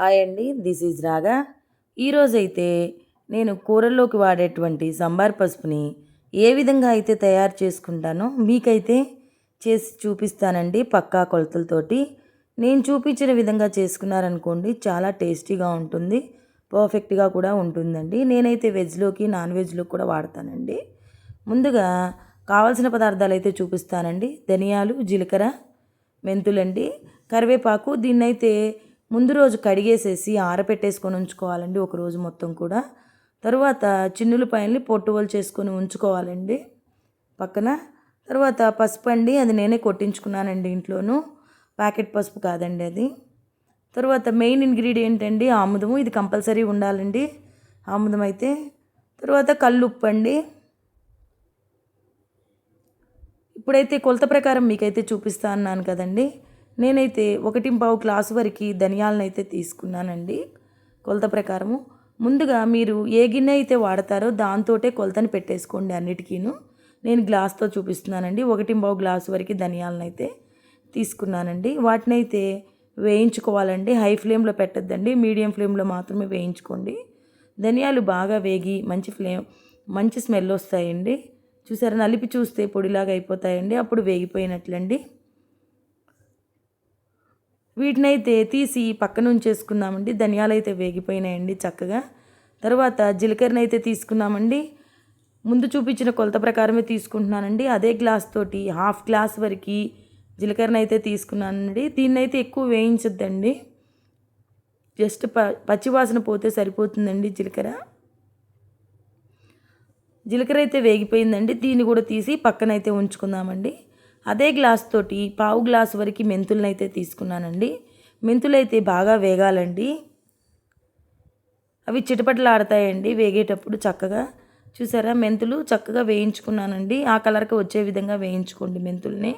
Hi అండి this is రాగా. ఈరోజైతే నేను కూరల్లోకి వాడేటువంటి సంబార్ పసుపుని ఏ విధంగా అయితే తయారు చేసుకుంటానో మీకైతే చేసి చూపిస్తానండి పక్కా కొలతలతోటి. నేను చూపించిన విధంగా చేసుకున్నారనుకోండి చాలా టేస్టీగా ఉంటుంది పర్ఫెక్ట్గా కూడా ఉంటుందండి. నేనైతే వెజ్లోకి నాన్ వెజ్లోకి కూడా వాడతానండి. ముందుగా కావాల్సిన పదార్థాలు అయితే చూపిస్తానండి. ధనియాలు జీలకర్ర మెంతులండి కరివేపాకు. దీన్నైతే ముందు రోజు కడిగేసేసి ఆరపెట్టేసుకొని ఉంచుకోవాలండి ఒక రోజు మొత్తం కూడా. తరువాత చిన్నులపాయల్ని పొట్టువలు చేసుకొని ఉంచుకోవాలండి పక్కన. తర్వాత పసుపు అండి అది నేనే కొట్టించుకున్నానండి ఇంట్లోనూ. ప్యాకెట్ పసుపు కాదండి అది. తర్వాత మెయిన్ ఇంగ్రీడియంట్ అండి ఆముదము ఇది కంపల్సరీ ఉండాలండి ఆముదం అయితే. తర్వాత కల్లుప్పు అండి. ఇప్పుడైతే కొలత ప్రకారం మీకైతే చూపిస్తా అన్నాను కదండి. నేనైతే ఒకటి పావు గ్లాసు వరకు ధనియాలనైతే అయితే తీసుకున్నానండి. కొలత ప్రకారము. ముందుగా మీరు ఏ గిన్నె అయితే వాడతారో దాంతోటే కొలతని పెట్టేసుకోండి అన్నిటికీను. నేను గ్లాస్తో చూపిస్తున్నానండి. ఒకటి పావు గ్లాసు వరకు ధనియాలనైతే తీసుకున్నానండి. వాటిని అయితే వేయించుకోవాలండి. హై ఫ్లేమ్లో పెట్టద్దండి. మీడియం ఫ్లేమ్లో మాత్రమే వేయించుకోండి. ధనియాలు బాగా వేగి మంచి ఫ్లేమ్ మంచి స్మెల్ వస్తాయండి. చూసారా? నలిపి చూస్తే పొడిలాగా అయిపోతాయండి. అప్పుడు వేగిపోయినట్లండి. వీటినైతే తీసి పక్కన ఉంచేసుకుందామండి. ధనియాలు అయితే వేగిపోయినాయండి చక్కగా. తర్వాత జీలకర్రని అయితే తీసుకున్నామండి ముందు చూపించిన కొలత ప్రకారమే తీసుకుంటున్నానండి. అదే గ్లాస్ తోటి హాఫ్ గ్లాస్ వరకు జీలకర్రని అయితే తీసుకున్నానండి. దీన్నైతే ఎక్కువ వేయించొద్దండి. జస్ట్ ప పచ్చివాసన పోతే సరిపోతుందండి జీలకర్ర. జీలకర్ర అయితే వేగిపోయిందండి. దీన్ని కూడా తీసి పక్కన అయితే ఉంచుకుందామండి. అదే గ్లాస్ తోటి పావు గ్లాస్ వరకు మెంతులనైతే అయితే తీసుకున్నానండి. మెంతులు అయితే బాగా వేగాలండి. అవి చిటపటలాడతాయండి వేగేటప్పుడు చక్కగా. చూసారా? మెంతులు చక్కగా వేయించుకున్నానండి. ఆ కలర్కి వచ్చే విధంగా వేయించుకోండి మెంతుల్ని.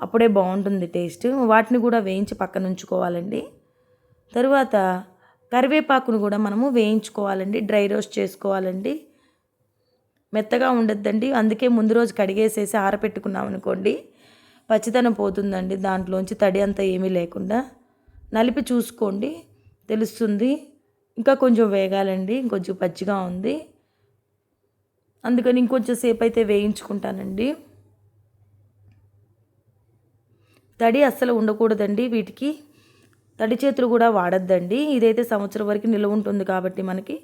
అప్పుడే బాగుంటుంది టేస్ట్. వాటిని కూడా వేయించి పక్కన ఉంచుకోవాలండి. తరువాత కరివేపాకును కూడా మనము వేయించుకోవాలండి. డ్రై రోస్ట్ చేసుకోవాలండి. మెత్తగా ఉండద్దండి. అందుకే ముందు రోజు కడిగేసేసి ఆరపెట్టుకున్నాం అనుకోండి పచ్చితనం పోతుందండి దాంట్లోంచి తడి అంతా ఏమీ లేకుండా. నలిపి చూసుకోండి తెలుస్తుంది. ఇంకా కొంచెం వేగాలండి ఇంకొంచెం పచ్చిగా ఉంది. అందుకని ఇంకొంచెం సేపు అయితే వేయించుకుంటానండి. తడి అస్సలు ఉండకూడదండి వీటికి. తడి చేతులు కూడా వాడద్దండి. ఇదైతే సంవత్సరం వరకు నిల్వ ఉంటుంది కాబట్టి మనకి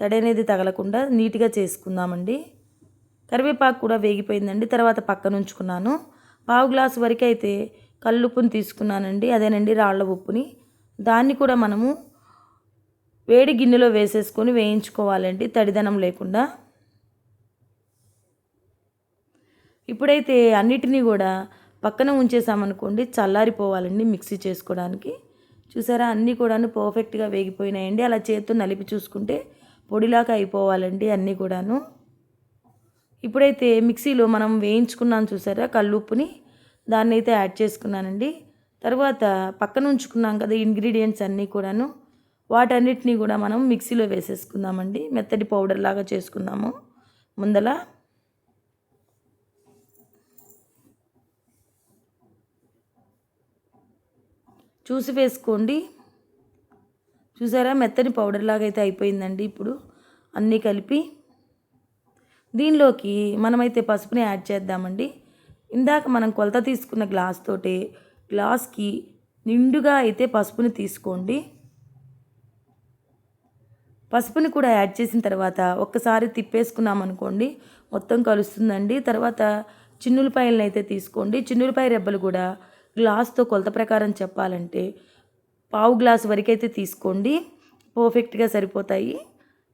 తడి అనేది తగలకుండా నీట్గా చేసుకుందామండి. కరివేపాకు కూడా వేగిపోయిందండి. తర్వాత పక్కన ఉంచుకున్నాను. పావు గ్లాసు వరకు అయితే కల్లుప్పుని తీసుకున్నానండి. అదేనండి రాళ్ళ ఉప్పుని. దాన్ని కూడా మనము వేడి గిన్నెలో వేసేసుకొని వేయించుకోవాలండి. తడిదనం లేకుండా. ఇప్పుడైతే అన్నిటినీ కూడా పక్కన ఉంచేసామనుకోండి చల్లారిపోవాలండి మిక్సీ చేసుకోవడానికి. చూసారా? అన్నీ కూడాను పర్ఫెక్ట్గా వేగిపోయినాయండి. అలా చేత్తో నలిపి చూసుకుంటే పొడిలాగా అయిపోవాలండి అన్నీ కూడాను. ఇప్పుడైతే మిక్సీలో మనం వేయించుకున్నాం చూసారా కల్లుప్పుని? దాన్ని అయితే యాడ్ చేసుకున్నానండి. తర్వాత పక్కన ఉంచుకున్నాం కదా ఇంగ్రీడియంట్స్ అన్నీ కూడాను. వాటన్నిటినీ కూడా మనం మిక్సీలో వేసేసుకుందామండి. మెత్తటి పౌడర్ లాగా చేసుకుందాము. ముందల చూసి వేసుకోండి. చూసారా? మెత్తని పౌడర్ లాగా అయితే అయిపోయిందండి ఇప్పుడు. అన్నీ కలిపి దీనిలోకి మనమైతే పసుపుని యాడ్ చేద్దామండి. ఇందాక మనం కొలత తీసుకున్న గ్లాస్ తోటి గ్లాస్కి నిండుగా అయితే పసుపుని తీసుకోండి. పసుపుని కూడా యాడ్ చేసిన తర్వాత ఒక్కసారి తిప్పేసుకున్నాం అనుకోండి మొత్తం కలుస్తుందండి. తర్వాత చిన్నులపాయలను అయితే తీసుకోండి. చిన్నులపాయ రెబ్బలు కూడా గ్లాస్తో కొలత ప్రకారం చెప్పాలంటే పావు గ్లాస్ వరకు అయితే తీసుకోండి. పర్ఫెక్ట్గా సరిపోతాయి.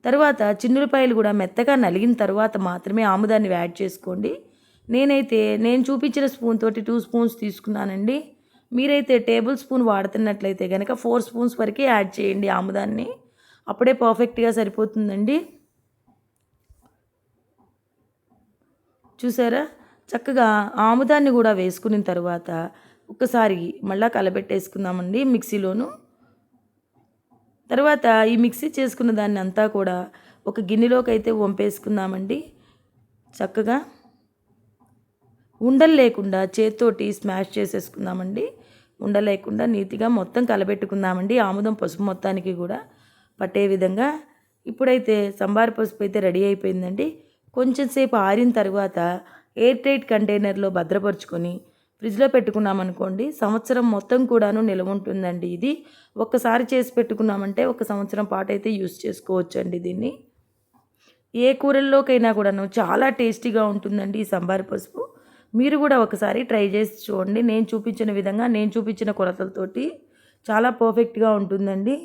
తర్వాత చిన్నులపాయలు కూడా మెత్తగా నలిగిన తర్వాత మాత్రమే ఆముదాన్ని యాడ్ చేసుకోండి. నేనైతే నేను చూపించిన స్పూన్ తోటి టూ స్పూన్స్ తీసుకున్నానండి. మీరైతే టేబుల్ స్పూన్ వాడుతున్నట్లయితే కనుక ఫోర్ స్పూన్స్ వరకే యాడ్ చేయండి ఆముదాన్ని. అప్పుడే పర్ఫెక్ట్గా సరిపోతుందండి. చూసారా? చక్కగా ఆముదాన్ని కూడా వేసుకున్న తర్వాత ఒక్కసారి మళ్ళీ కలబెట్టేసుకుందామండి మిక్సీలోను. తర్వాత ఈ మిక్సీ చేసుకున్న దాన్ని అంతా కూడా ఒక గిన్నెలోకి అయితే వంపేసుకుందామండి. చక్కగా ఉండలు లేకుండా చేత్తోటి స్మాష్ చేసేసుకుందామండి. ఉండలేకుండా నీట్గా మొత్తం కలబెట్టుకుందామండి. ఆముదం పసుపు మొత్తానికి కూడా పట్టే విధంగా. ఇప్పుడైతే సంబార పసుపు అయితే రెడీ అయిపోయిందండి. కొంచెం సేపు ఆరిన తర్వాత ఎయిర్ టైట్ కంటైనర్లో భద్రపరుచుకొని ఫ్రిడ్జ్లో పెట్టుకున్నామనుకోండి సంవత్సరం మొత్తం కూడాను నిల్వ ఉంటుందండి ఇది. ఒక్కసారి చేసి పెట్టుకున్నామంటే ఒక సంవత్సరం పాటు అయితే యూస్ చేసుకోవచ్చు అండి దీన్ని. ఏ కూరల్లోకైనా కూడాను చాలా టేస్టీగా ఉంటుందండి ఈ సంబార్ పసుపు. మీరు కూడా ఒకసారి ట్రై చేసి చూడండి. నేను చూపించిన విధంగా నేను చూపించిన కొలతలతోటి చాలా పర్ఫెక్ట్గా ఉంటుందండి.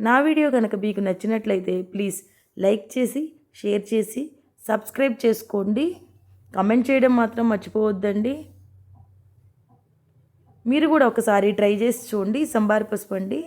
నా వీడియో కనుక మీకు నచ్చినట్లయితే ప్లీజ్ లైక్ చేసి షేర్ చేసి సబ్స్క్రైబ్ చేసుకోండి. కమెంట్ చేయడం మాత్రం మర్చిపోవద్దండి. మీరు కూడా ఒకసారి ట్రై చేసి చూడండి. సంబార్ పసుపు అండి.